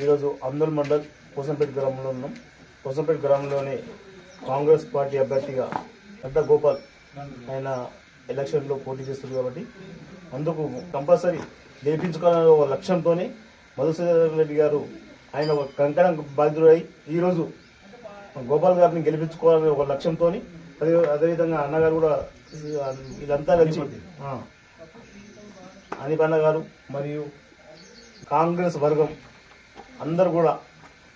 ఈరోజు అందోల్ మండల్ పోసంపేట గ్రామంలో ఉన్నాం. పోసంపేట గ్రామంలోని కాంగ్రెస్ పార్టీ అభ్యర్థిగా పెద్ద గోపాల్ ఆయన ఎలక్షన్లో పోటీ చేస్తుంది కాబట్టి అందుకు కంపల్సరీ గెలిపించుకోవాలనే ఒక లక్ష్యంతోనే మధుసూదన్ రెడ్డి గారు ఆయన ఒక కంకణం బాధ్యుడై ఈరోజు గోపాల్ గారిని గెలిపించుకోవాలనే ఒక లక్ష్యంతో అదే అదేవిధంగా అన్నగారు కూడా వీళ్ళంతా కలిసి అనిపన్న గారు మరియు కాంగ్రెస్ వర్గం అందరూ కూడా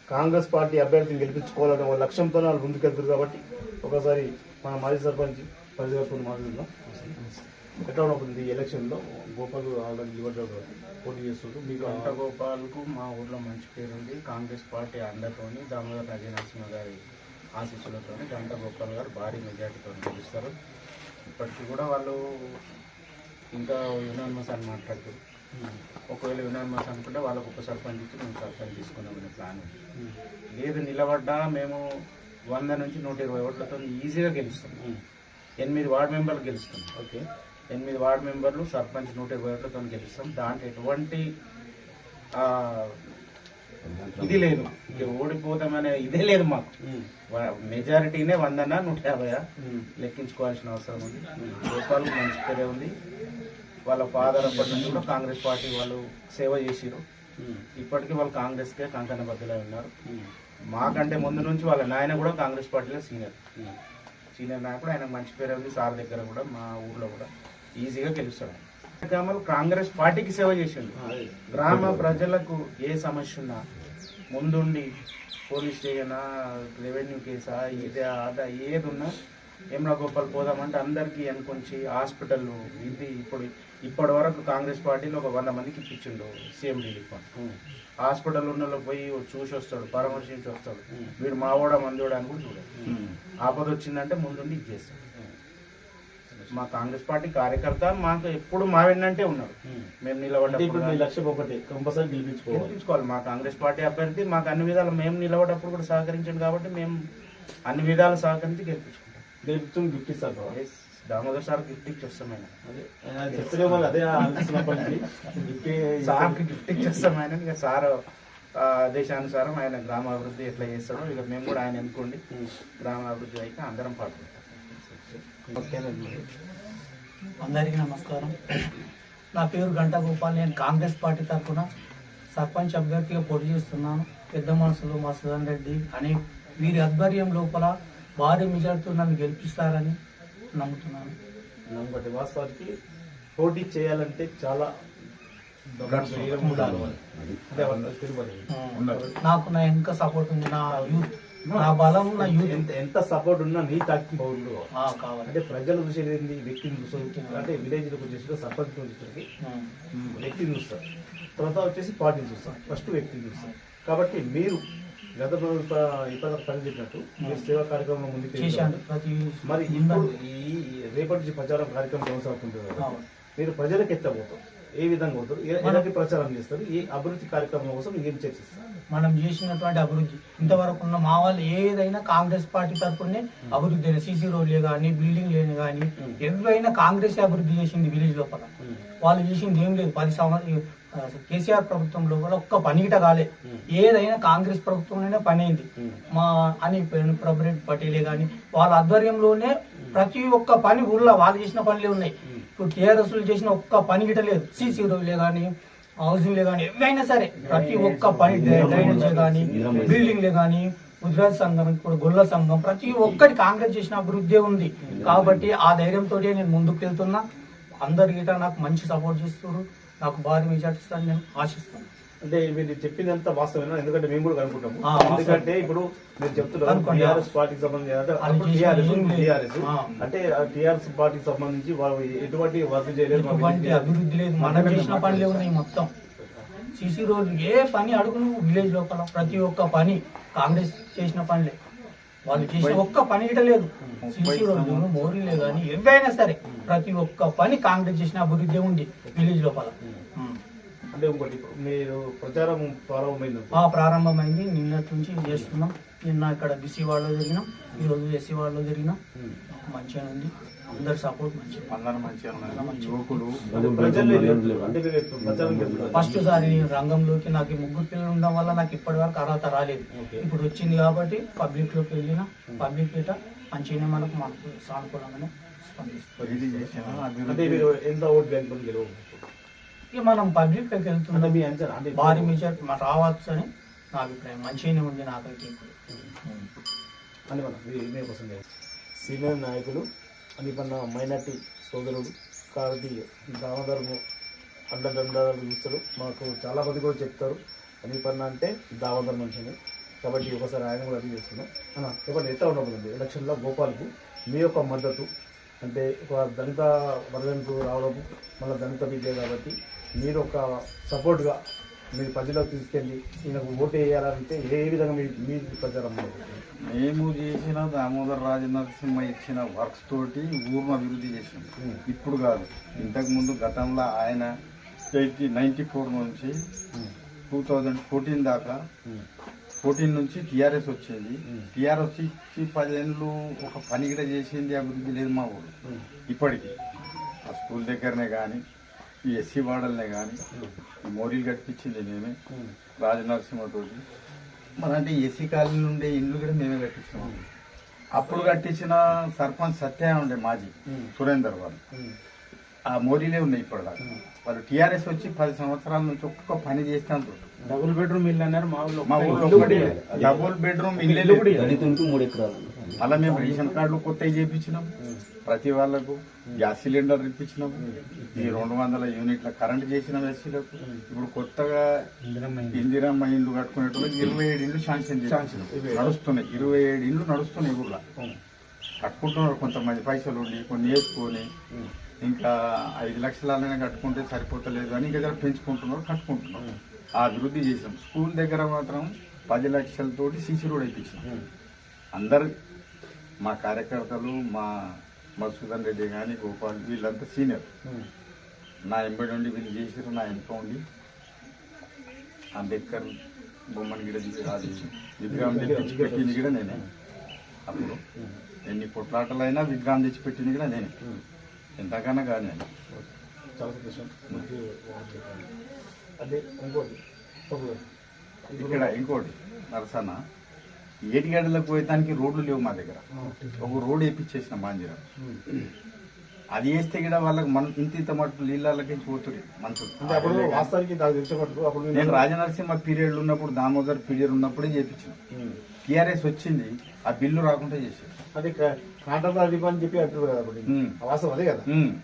కాంగ్రెస్ పార్టీ అభ్యర్థిని గెలిపించుకోవాలనే ఒక లక్ష్యంతో వాళ్ళు ముందుకెళ్తారు కాబట్టి ఒకసారి మన మాజీ సర్పంచ్ పరిధితో మాట్లాడుతున్నాం ఎట్లా ఉండబోతుంది ఈ ఎలక్షన్లో గోపాల్ ఆల్రెడీ లిబర్టీ పోటీ చేస్తుండ్రు మీకు అంత గోపాల్కు మా ఊర్లో మంచి పేరు ఉంది. కాంగ్రెస్ పార్టీ అండతోని దామోదర్ రాజే నరసింహ గారి ఆశీస్సులతో గంట గోపాల్ గారు భారీ మెజార్టీతో గెలుస్తారు. ఇప్పటికీ కూడా వాళ్ళు ఇంకా యునానిమస్ అని మాట్లాడుతారు. ఒకవేళ యునానిమస్ అనుకుంటే వాళ్ళకు ఒక సర్పంచ్ ఇచ్చి మేము సర్పంచ్ తీసుకుందామనే ప్లాన్ ఉంది. లేదు నిలబడ్డా మేము వంద నుంచి నూట ఇరవై ఓట్లతో ఈజీగా గెలుస్తాం. ఎనిమిది వార్డు మెంబర్లు గెలుస్తాం. ఓకే. ఎనిమిది వార్డు మెంబర్లు సర్పంచ్ నూట ఇరవై ఓట్లతో గెలుస్తాం. దాంట్లో ఎటువంటి ఇది లేదు ఇక ఓడిపోతామనే ఇదే లేదు మాకు. మెజారిటీనే వందన నూట యాభై లెక్కించుకోవాల్సిన అవసరం ఉంది. గోపాల్ మంచి పేరే ఉంది. వాళ్ళ ఫాదర్ అప్పటి నుంచి కూడా కాంగ్రెస్ పార్టీ వాళ్ళు సేవ చేసిరు ఇప్పటికీ వాళ్ళు కాంగ్రెస్కే కంకణ బద్దులై ఉన్నారు మాకంటే ముందు నుంచి వాళ్ళ నాయన కూడా కాంగ్రెస్ పార్టీలో సీనియర్ సీనియర్ నాయకుడు ఆయన మంచి పేరు ఉంది సార్ దగ్గర కూడా మా ఊర్లో కూడా. ఈజీగా గెలుస్తాడు గ్రామాలు కాంగ్రెస్ పార్టీకి సేవ చేసిండు. గ్రామ ప్రజలకు ఏ సమస్య ఉన్నా ముందుండి పోలీస్ స్టేషనా రెవెన్యూ కేసా ఇదే అదా ఏది ఉన్నా గోపాల్ పోదామంటే అందరికీ అనుకొంచి హాస్పిటల్ ఇది ఇప్పుడు ఇప్పటి వరకు కాంగ్రెస్ పార్టీలో ఒక వంద మందికి ఇప్పించిండు సీఎం రిలీఫ్ ఫండ్. హాస్పిటల్ ఉన్న పోయి చూసి వస్తాడు పరామర్శించి వస్తాడు. వీడు మావోడా మందోడా అని కూడా చూడాలి ఆపద వచ్చిందంటే ముందుండి ఇది చేస్తాడు. మా కాంగ్రెస్ పార్టీ కార్యకర్త మాకు ఎప్పుడు మా వెన్నంటే ఉన్నాడు. మేము నిలబడ్డప్పుడు లక్ష్యం ఒకటి కంపల్సరీ గెలిపించుకోవాలి. గెలిపించుకోవాలి. మా కాంగ్రెస్ పార్టీ అభ్యర్థి మాకు అన్ని విధాలు మేము నిలబడేటప్పుడు కూడా సహకరించండి కాబట్టి మేము అన్ని విధాలు సహకరించి గెలిపించుకుంటాం. గెలిపించుకుని గిఫ్ట్ ఇస్తారు దామోదర్ సార్ గిఫ్ట్ ఇచ్చేస్తాం ఆయన అదే ఆయన చెప్తలే వాళ్ళు అదే అనిపిస్తున్నప్పటి నుంచి గిఫ్ట్ సార్కి గిఫ్ట్ ఇచ్చేస్తాం ఆయన ఇక సార్ ఆ, ఆదేశానుసారం ఆయన గ్రామాభివృద్ధి ఎట్లా చేస్తాడో ఇక మేము కూడా ఆయన ఎన్నుకోండి. గ్రామాభివృద్ధి అయితే అందరం పాల్గొంటాం. అందరికీ నమస్కారం. నా పేరు గంటా గోపాల్. నేను కాంగ్రెస్ పార్టీ తరఫున సర్పంచ్ అభ్యర్థిగా పోటీ చేస్తున్నాను. పెద్ద మనుషులు మా సుధన్ రెడ్డి. అని వీరి ఆధ్వర్యం లోపల భారీ మెజార్టీతో నన్ను గెలిపిస్తారని నమ్ముతున్నాను. నమ్మటి వాస్తవానికి పోటీ చేయాలంటే చాలా. నాకు నా వెనుక సపోర్ట్ ఉంది నా యూత్ నా బలం నా యూత్ ఎంత ఎంత సపోర్ట్ ఉన్నా నీ తాకి పౌరులు ఆ, కావాలి. అంటే ప్రజలు చూసేది ఏంది వ్యక్తిని చూస్తారు అంటే విలేజ్ వచ్చేసి సర్పంచ్ వచ్చేసరికి. వ్యక్తిని చూస్తారు తర్వాత వచ్చేసి పార్టీని చూస్తారు ఫస్ట్ వ్యక్తిని చూస్తారు కాబట్టి మీరు గత ఇప్పటి పని చెప్పినట్టు మీరు సేవా కార్యక్రమం ముందుకు మరి ఇప్పుడు ఈ రేపటి నుంచి ప్రచారం కార్యక్రమం కొనసాగుతుంది కదా. మీరు ప్రజలకు పోతారు? ఏ విధంగా పోతారు? ఎలాంటి ప్రచారం చేస్తారు? ఈ అభివృద్ధి కార్యక్రమం కోసం ఏం చర్చిస్తారు? మనం చేసినటువంటి అభివృద్ధి. ఇంతవరకు ఉన్న మా వాళ్ళు ఏదైనా కాంగ్రెస్ పార్టీ తరఫునే అభివృద్ధి అయిన సీసీ రోడ్లే కానీ బిల్డింగ్లే కానీ ఎవరైనా కాంగ్రెస్ అభివృద్ధి చేసింది విలేజ్ లోపల. వాళ్ళు చేసింది ఏం లేదు. పది సంవత్సరం కేసీఆర్ ప్రభుత్వం లోపల ఒక్క పనిగిట కాలే. ఏదైనా కాంగ్రెస్ ప్రభుత్వంలోనే పని అయింది మా అని ప్రభుత్వ పటేలే కానీ వాళ్ళ ఆధ్వర్యంలోనే ప్రతి ఒక్క పని ఊర్లో వాళ్ళు చేసిన పనులే ఉన్నాయి. ఇప్పుడు టీఆర్ఎస్ చేసిన ఒక్క పని గిట లేదు. సీసీ రోడ్లే కానీ హౌసింగ్ కానీ ఏవైనా సరే ప్రతి ఒక్క పని డ్రైనేజ్ కానీ బిల్డింగ్లే కానీ గుజరాత్ సంఘం ఇప్పుడు గొల్ల సంఘం ప్రతి ఒక్కటి కాంగ్రెస్ చేసిన అభివృద్ధి ఉంది. కాబట్టి ఆ ధైర్యంతో నేను ముందుకు వెళ్తున్నా. అందరి గిట నాకు మంచి సపోర్ట్ చేస్తున్నారు నాకు భారీ మెజార్టీ నేను ఆశిస్తున్నాను అంటే మీరు చెప్పిందంతా వాస్తవమేనా? ఎందుకంటే మేము కూడా వాస్తవం. ఎందుకంటే ఇప్పుడు మీరు చెప్తున్నారు. టీఆర్ఎస్ పార్టీకి సంబంధించి అంటే టీఆర్ఎస్. అంటే పార్టీకి సంబంధించి వాళ్ళు ఎటువంటి వర్క్ చేయలేదు అభివృద్ధి లేదు. మనం చేసిన పనులే ఉన్నాయి మొత్తం. సీసీ రోడ్లు ఏ పని అడుగును విలేజ్ లోపల ప్రతి ఒక్క పని కాంగ్రెస్ చేసిన పనులే. వాళ్ళు చేసిన ఒక్క పని గిట లేదు. మోరీలే కానీ ఏవైనా సరే ప్రతి ఒక్క పని కాంగ్రెస్ చేసిన అభివృద్ధి ఉంది విలేజ్ లోపల. అంటే ఇంకోటి మీరు ప్రచారం ప్రారంభమైంది ఆ ప్రారంభమైంది. నిన్నటి నుంచి చేస్తున్నాం. నిన్న ఇక్కడ బీసీ వాళ్ళలో జరిగినాం. ఈరోజు ఎస్సీ వాళ్ళలో జరిగినాం. మంచిగా ఉంది. అందరి సపోర్ట్ మంచిది అందరూ మంచిగా ఉన్నారు. యువకులు. ఫస్ట్ సారి నేను రంగంలోకి నాకు ముగ్గురు పిల్లలు ఉండడం వల్ల నాకు ఇప్పటి వరకు అర్హత రాలేదు. ఇప్పుడు వచ్చింది కాబట్టి పబ్లిక్లోకి వెళ్ళిన పబ్లిక్ పీట మంచిగానే మనకు మనకు సానుకూలంగానే గెలవు ఇక మనం పబ్లిక్లోకి వెళ్తున్నాం. భారీ మెజార్టీ మాకు రావచ్చు అని నా అభిప్రాయం. మంచిగానే ఉంది నాకైతే ఇప్పుడు. సీనియర్ నాయకులు అనిపన్న మైనార్టీ సోదరుడు కాబట్టి దామోదరము అండదండాలు చూస్తారు. మాకు చాలా మంది కూడా చెప్తారు అనిపన్న అంటే దామోదర్ మనిషిని కాబట్టి ఒకసారి ఆయన కూడా అడిగి చేసుకున్నాం ఇవ్వండి ఎట్లా ఉండబోతుంది? ఎలక్షన్లో గోపాల్కు మీ యొక్క మద్దతు అంటే ఒక దళిత వర్గంకు రావడం మళ్ళీ దళిత విద్య కాబట్టి మీరు ఒక సపోర్ట్గా మీరు ప్రజలకు తీసుకెళ్ళి ఈయనకు ఓటు వేయాలంటే ఏ విధంగా మీ మీ ప్రచారం? మేము చేసిన దామోదర్ రాజనరసింహ ఇచ్చిన వర్క్స్ తోటి ఊరును అభివృద్ధి చేసాం ఉమ్. ఇప్పుడు కాదు. ఇంతకు ముందు గతంలో ఆయన ఎయిటీ నైన్టీ ఫోర్ నుంచి టూ థౌజండ్ ఫోర్టీన్ దాకా ఫోర్టీన్ నుంచి టీఆర్ఎస్ వచ్చింది. టీఆర్ఎస్ ఇచ్చి పదేళ్ళు ఒక పని కూడా చేసింది అభివృద్ధి లేదు మా ఊరు. ఇప్పటికి. ఆ స్కూల్ దగ్గరనే కానీ ఈ ఎస్సీ వాడల్నే కానీ మోరీలు కట్టించింది మేమే రాజనరసింహతోటి మరి అంటే ఎస్సీ కాలనీ ఉండే ఇండ్లు కూడా మేమే కట్టించాము అప్పుడు కట్టించిన సర్పంచ్ సత్య ఉండే మాజీ సురేందర్ వాళ్ళు. ఆ మోరీలే ఉన్నాయి ఇప్పటిదాకా. వాళ్ళు టీఆర్ఎస్ వచ్చి పది సంవత్సరాల నుంచి ఒక్క పని చేస్తాను డబుల్ బెడ్రూమ్ ఇల్లు అన్నారు మా ఊళ్ళో మా ఊళ్ళో ఒకటి డబుల్ బెడ్రూమ్ ఇల్లే మూడు ఎకరాలు. అలా మేము రేషన్ కార్డులు కొత్తవి చేయించినాం ప్రతి వాళ్ళకు గ్యాస్ సిలిండర్ ఇప్పించినాం. ఈ రెండు వందల యూనిట్ల కరెంట్ చేసిన ఎస్సీలకు. ఇప్పుడు కొత్తగా ఇందిరమ్మ ఇండ్లు కట్టుకునేటోళ్ళకి ఇరవై ఏడు ఇండ్లు శాంక్షన్ చేయించినాం నడుస్తున్నాయి. ఇరవై ఏడు ఇండ్లు నడుస్తున్నాయి ఊళ్ళో కట్టుకుంటున్నారు కొంతమంది పైసలు ఉండి కొన్ని వేసుకొని ఇంకా ఐదు లక్షలనే కట్టుకుంటే సరిపోతలేదు అని ఇంకా పెంచుకుంటున్నారు కట్టుకుంటున్నారు. ఆ అభివృద్ధి చేసాం స్కూల్ దగ్గర మాత్రం పది లక్షలతోటి సీసీ రోడ్ వేయించాం అందరు మా కార్యకర్తలు మా మధుసూదన్ రెడ్డి కానీ గోపాల్ వీళ్ళంతా సీనియర్. నా ఎంబడి ఉండి వీళ్ళు చేసారు నా వెనక ఉండి. అంబేద్కర్ బొమ్మని గిడ అది విగ్రహం తెచ్చి పెట్టింది కూడా నేనే. అప్పుడు ఎన్ని కొట్లాటలైనా విగ్రహం తెచ్చి పెట్టింది కూడా నేనే. ఎంతకన్నా కాదు నేను ఇక్కడ ఇంకోటి నరసన్న. ఏటిగడ్డలకు పోయేదానికి రోడ్లు లేవు మా దగ్గర. ఒక రోడ్ వేయించేసిన మాంజీరా. అది వేస్తే కూడా వాళ్ళకి మనం ఇంత ఇంత మటుకు నీళ్ళకి పోతుంది అప్పుడు నేను రాజనరసింహ పీరియడ్ ఉన్నప్పుడు దామోదర్ పీరియడ్ ఉన్నప్పుడే చేయించిన ఉమ్. టీఆర్ఎస్ వచ్చింది ఆ బిల్లు రాకుండా చేశారు. అదే కాంట్రాక్ట్ అధిపతి అని చెప్పి అంటారు కదా వాస్తవం అదే కదా.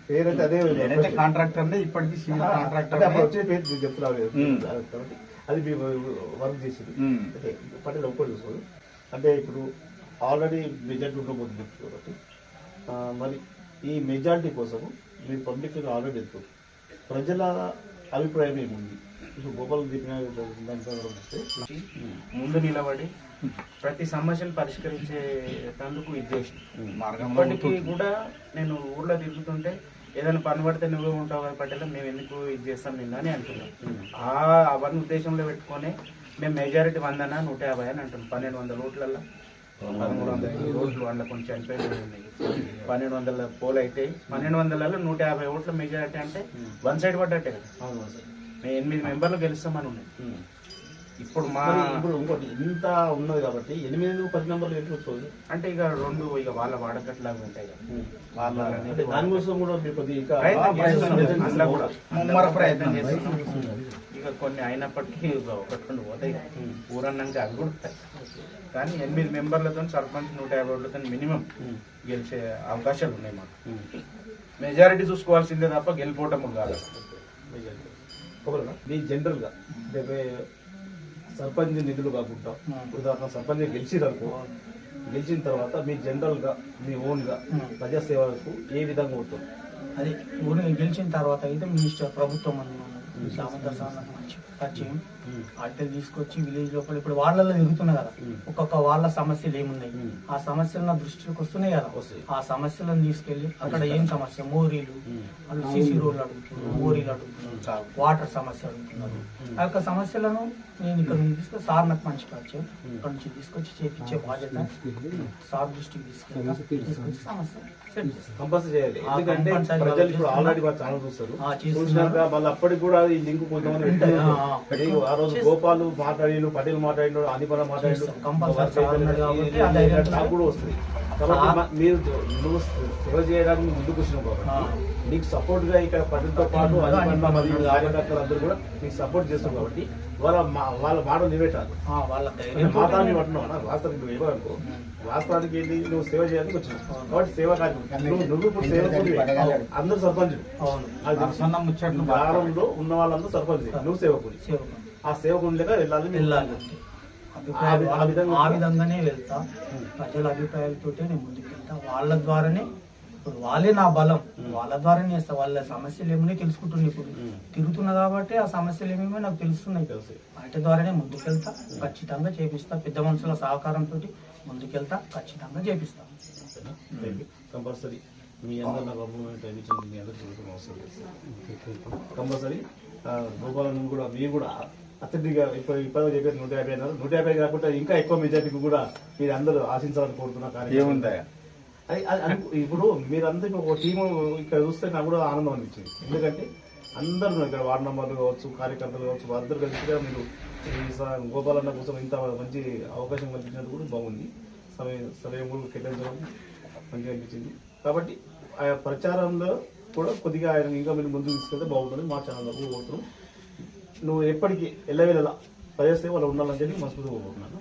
పేరైతే అదే నేనైతే కాంట్రాక్టర్ ఇప్పటికీ సివిల్ కాంట్రాక్టర్ పేరు చెప్తున్నారు అది వర్క్ చేసింది. అంటే పట్టేది ఒక్కటి చూసుకోదు అంటే ఇప్పుడు ఆల్రెడీ మెజార్టీ ఉండబోతుంది కాబట్టి మరి ఈ మెజార్టీ కోసము మీరు పబ్లిక్ ఆల్రెడీ వెళ్తారు ప్రజల అభిప్రాయం ఏముంది? ఇప్పుడు గోపాల్ దీపిన దాని వస్తే ముందు నిలబడి ప్రతి సమస్యను పరిష్కరించేటందుకు ఇది చేసిన మార్గంలో ఇప్పటికీ కూడా నేను ఊర్లో తిరుగుతుంటే ఏదైనా పని పడితే నువ్వే ఉంటావు పట్టేలా మేము ఎందుకు ఇది చేస్తాం నిన్న అని అంటున్నాం. ఆ అవన్నీ ఉద్దేశంలో పెట్టుకొని మేము మెజారిటీ వందన? నూట యాభై అని అంటున్నాం. పన్నెండు వందల ఓట్లలో పదమూడు వందల ఓట్లు అందులో కొంచెం చనిపోయి ఉన్నాయి. పన్నెండు వందల పోల్ అయితే పన్నెండు వందలలో నూట యాభై ఓట్ల మెజారిటీ అంటే వన్ సైడ్ పడ్డట్టే కదా. మేము ఎనిమిది మెంబర్లు గెలుస్తామని ఉన్నాయి ఇప్పుడు మా ఇప్పుడు ఇంకోటి ఇంత ఉన్నది కాబట్టి ఎనిమిది పది నెంబర్లు ఎట్లా వచ్చేది? అంటే ఇక రెండు ఇక వాళ్ళ వాడకట్లాగా ఉంటాయి కదా. వాళ్ళ దానికోసం కూడా మీరు కొద్దిగా చేస్తున్నాం. ప్రయత్నం చేస్తున్నాం. కొన్ని అయినప్పటికీ ఒకటి రెండు పోతాయి. ఊరన్నాక అవి కూడా కానీ ఎనిమిది మెంబర్లతో సర్పంచ్ నూట యాభై ఓట్లతో మినిమం గెలిచే అవకాశాలు ఉన్నాయి మాకు. మెజారిటీ చూసుకోవాల్సిందే తప్ప గెలిపోవటం కాదు. మీ జనరల్గా సర్పంచ్ నిధులు కాకుండా ఉదాహరణ సర్పంచ్ గెలిచిరనుకో గెలిచిన తర్వాత మీ జనరల్గా మీ ఓన్గా ఏ విధంగా ఉంటుంది అది ఊరిని గెలిచిన తర్వాత అయితే మినిస్టర్ ప్రభుత్వం అని ఉన్నది. పరిచయం ఆడికి తీసుకొచ్చి విలేజ్ లోపల ఇప్పుడు వాళ్ళల్లో తిరుగుతున్నా కదా. ఒక్కొక్క వాళ్ళ సమస్యలు ఏమున్నాయి? ఆ సమస్యలు నా దృష్టికి వస్తున్నాయి కదా. ఆ సమస్యలను తీసుకెళ్ళి అక్కడ ఏం సమస్య? మోరీలు. వాళ్ళు సీసీ రోడ్లు అడుగుతున్నారు మోరీలు అడుగుతున్నారు వాటర్ సమస్య అడుగుతున్నారు. ఆ యొక్క సమస్యలను నేను ఇక్కడ నుంచి తీసుకొని సార్ నాకు మంచి పరిచయం. ఇక్కడ నుంచి తీసుకొచ్చి చేపించే బాధ్యత సార్ దృష్టికి తీసుకొచ్చి సమస్య కంపల్సరీ చేయాలి. ఎందుకంటే ప్రజలు ఇప్పుడు. ఆల్రెడీ చూస్తారు. మళ్ళీ అప్పటికి కూడా ఈ లింక్ పెట్టారు. ఆ, రోజు గోపాలు మాట్లాడిను పటేల్ మాట్లాడినాడు అనిపన మాట్లాడిను చేస్తాం. compulsory సార్ అన్నాడు కాబట్టి ఆ ధైర్యంతో నాకు కూడా వస్తుంది. కాబట్టి మీరు నువ్వు సేవ చేయడానికి ముందుకు వచ్చినావు కాబట్టి. నీకు సపోర్ట్గా ఇక్కడ పటేల్తో పాటు కార్యకర్తలు అందరూ కూడా నీకు సపోర్ట్ చేస్తారు కాబట్టి వాళ్ళ వాళ్ళ మాట నిలబెట్టాలి వాళ్ళ పట్టున్నావు అన్న వాస్తవానికి నువ్వు ఏమనుకో? వాస్తవానికి ఏంటి? నువ్వు సేవ చేయడానికి వచ్చినావు. కాబట్టి సేవ కార్యక్రమం. నువ్వు నువ్వు ఇప్పుడు సేవకుడివే. అందరూ సర్పంచులు. అవును. అది గ్రామంలో ఉన్న వాళ్ళందరూ సర్పంచ్. నువ్వు సేవకుడి. ఆ సేవకుడి లెక్క వెళ్ళాలి. వెళ్ళాలి ఆ విధంగా ఆ విధంగానే వెళ్తా. ప్రజల అభిప్రాయాలతోటే నేను ముందుకు వెళ్తా వాళ్ళ ద్వారానే ఇప్పుడు వాళ్ళే నా బలం. వాళ్ళ ద్వారానే చేస్తా. వాళ్ళ సమస్యలు ఏమని తెలుసుకుంటున్నా ఇప్పుడు. తిరుగుతున్నా కాబట్టి ఆ సమస్యలు ఏమేమో నాకు తెలుస్తున్నాయి. తెలుసు. వాటి ద్వారానే ముందుకెళ్తా. ఖచ్చితంగా చేపిస్తా. పెద్ద మనుషుల సహకారంతో ముందుకెళ్తా ఖచ్చితంగా చేపిస్తా కంపల్సరీ. మీ అందరు నాకు మీ అందరు చూడటం అవసరం. లేదు కంపల్సరీ గోపాలను కూడా మీరు కూడా అత్యధిక ఇప్పుడు ఇప్పుడు చెప్పేది నూట యాభై అన్నారు నూట యాభై కాకుండా ఇంకా ఎక్కువ మెజార్టీకి కూడా మీరు అందరూ ఆశించాలని కోరుతున్న ఏముందా ఇప్పుడు మీరందరికీ ఒక టీము ఇక్కడ చూస్తే నాకు కూడా ఆనందం అనిపించింది ఎందుకంటే అందరూ ఇక్కడ వార్డు మెంబర్లు కావచ్చు కార్యకర్తలు కావచ్చు అందరూ కలిసిగా మీరు ఈ గోపాలన్న కోసం ఇంత మంచి అవకాశం కల్పించినట్టు కూడా బాగుంది. సమయం సమయం కూడా కేటాయించడం మంచిగా అనిపించింది. కాబట్టి ఆ ప్రచారంలో కూడా కొద్దిగా ఆయన ఇంకా మీరు ముందుకు తీసుకెళ్తే బాగుంటుంది. మా ఛానల్లో కోరుతున్నాం నువ్వు ఎప్పటికీ ఎల్లవేళలా ప్రజాసేవలో ఉండాలని చెప్పి మనస్ఫూర్తిగా కోరుకుంటున్నాను.